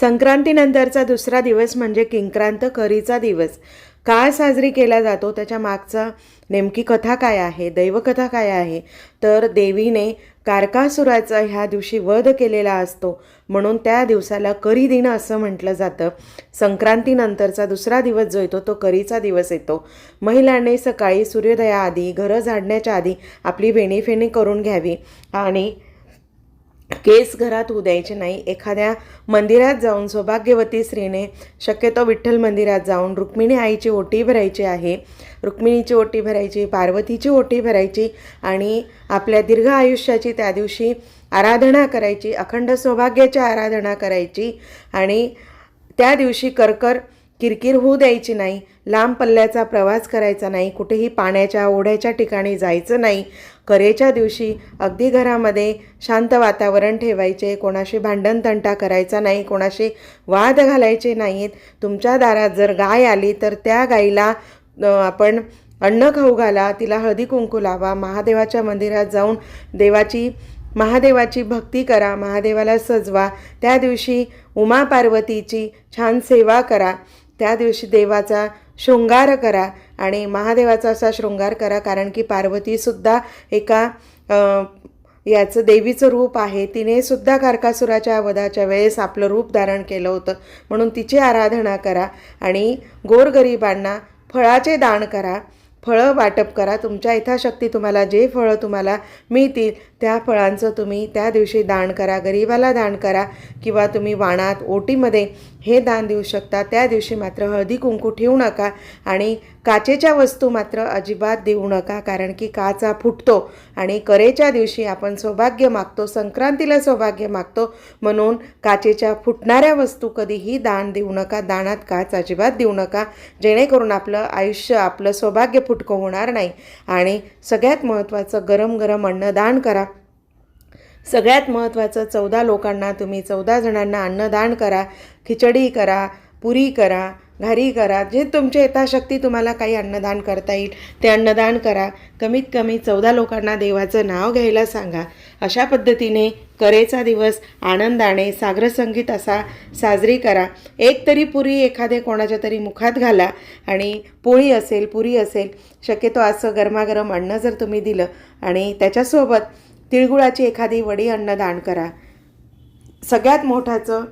संक्रांतीनंतरचा दुसरा दिवस म्हणजे किंक्रांत करीचा दिवस. का साजरी केला जातो. त्याच्या मागचा नेमकी कथा काय आहे? दैवकथा काय आहे? तर देवीने कारकासुराचा ह्या दिवशी वध केलेला असतो. म्हणून त्या दिवसाला करी दिन असं म्हटलं जातं. संक्रांतीनंतरचा दुसरा दिवस जो येतो तो करीचा दिवस येतो. महिलांनी सकाळी सूर्योदयाआधी घरं झाडण्याच्या आधी आपली वेणीफेणी करून घ्यावी. आणि केस घरात होऊ द्यायचे नाही. एखाद्या मंदिरात जाऊन सौभाग्यवती स्त्रीने शक्यतो विठ्ठल मंदिरात जाऊन रुक्मिणी आईची ओटी भरायची आहे. रुक्मिणीची ओटी भरायची पार्वतीची ओटी भरायची आणि आपल्या दीर्घ आयुष्याची त्या दिवशी आराधना करायची अखंड सौभाग्याची आराधना करायची आणि त्या दिवशी करकर किरकिर होऊ द्यायची नाही लांब पल्ल्याचा प्रवास करायचा नाही कुठेही पाण्याच्या ओढ्याच्या ठिकाणी जायचं नाही. करेच्या दिवशी अगदी घरामध्ये शांत वातावरण ठेवायचे कोणाशी भांडण तंटा करायचा नाही कोणाशी वाद घालायचे नाहीत. तुमच्या दारात जर गाय आली तर त्या गाईला आपण अन्न खाऊ घाला तिला हळदी कुंकू लावा महादेवाच्या मंदिरात जाऊन देवाची महादेवाची भक्ती करा महादेवाला सजवा. त्या दिवशी उमा पार्वतीची छान सेवा करा. त्या दिवशी देवाचा शृंगार करा आणि महादेवाचा असा शृंगार करा कारण की पार्वतीसुद्धा एका याचं देवीचं रूप आहे. तिने सुद्धा कारकासुराच्या वधाच्या वेळेस आपलं रूप धारण केलं होतं. म्हणून तिची आराधना करा आणि गोरगरिबांना फळाचे दान करा. फळं वाटप करा. तुमच्या यथाशक्ती तुम्हाला जे फळं तुम्हाला मिळतील त्या फळांचं तुम्ही त्या दिवशी दान करा. गरिबाला दान करा किंवा तुम्ही वाणात ओटीमध्ये हे दान देऊ शकता. त्या दिवशी मात्र हळदी कुंकू ठेवू नका आणि काचेच्या वस्तू मात्र अजिबात देऊ नका कारण की काचा फुटतो आणि करेच्या दिवशी आपण सौभाग्य मागतो संक्रांतीला सौभाग्य मागतो. म्हणून काचेच्या फुटणाऱ्या वस्तू कधीही दान देऊ नका दानात काच अजिबात देऊ नका. जेणेकरून आपलं आयुष्य आपलं सौभाग्य फुटकं होणार नाही. आणि सगळ्यात महत्त्वाचं गरम गरम अन्नदान करा. सगळ्यात महत्त्वाचं चौदा लोकांना तुम्ही चौदा जणांना अन्नदान करा. खिचडी करा पुरी करा घारी करा. जे तुमच्या यथाशक्ती तुम्हाला काही अन्नदान करता येईल ते अन्नदान करा. कमीत कमी चौदा लोकांना देवाचं नाव घ्यायला सांगा. अशा पद्धतीने करेचा दिवस आनंदाने सागरसंगीत असा साजरी करा. एक तरी पुरी एखादे कोणाच्या तरी मुखात घाला आणि पोळी असेल पुरी असेल शक्यतो असं गरमागरम अन्न जर तुम्ही दिलं आणि त्याच्यासोबत तिळगुळाची एखादी वडी अन्नदान करा. सगळ्यात मोठाचं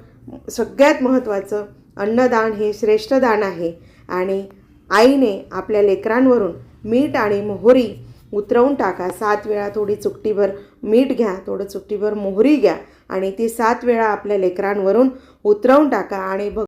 सगळ्यात महत्त्वाचं अन्नदान हे श्रेष्ठ दान आहे आणि आईने आपल्या लेकरांवरून मीठ आणि मोहरी उतरवून टाका. सात वेळा थोडी चुकटीभर मीठ घ्या थोडं चुकटीभर मोहरी घ्या आणि ती सात वेळा आपल्या लेकरांवरून उतरवून टाका आणि भग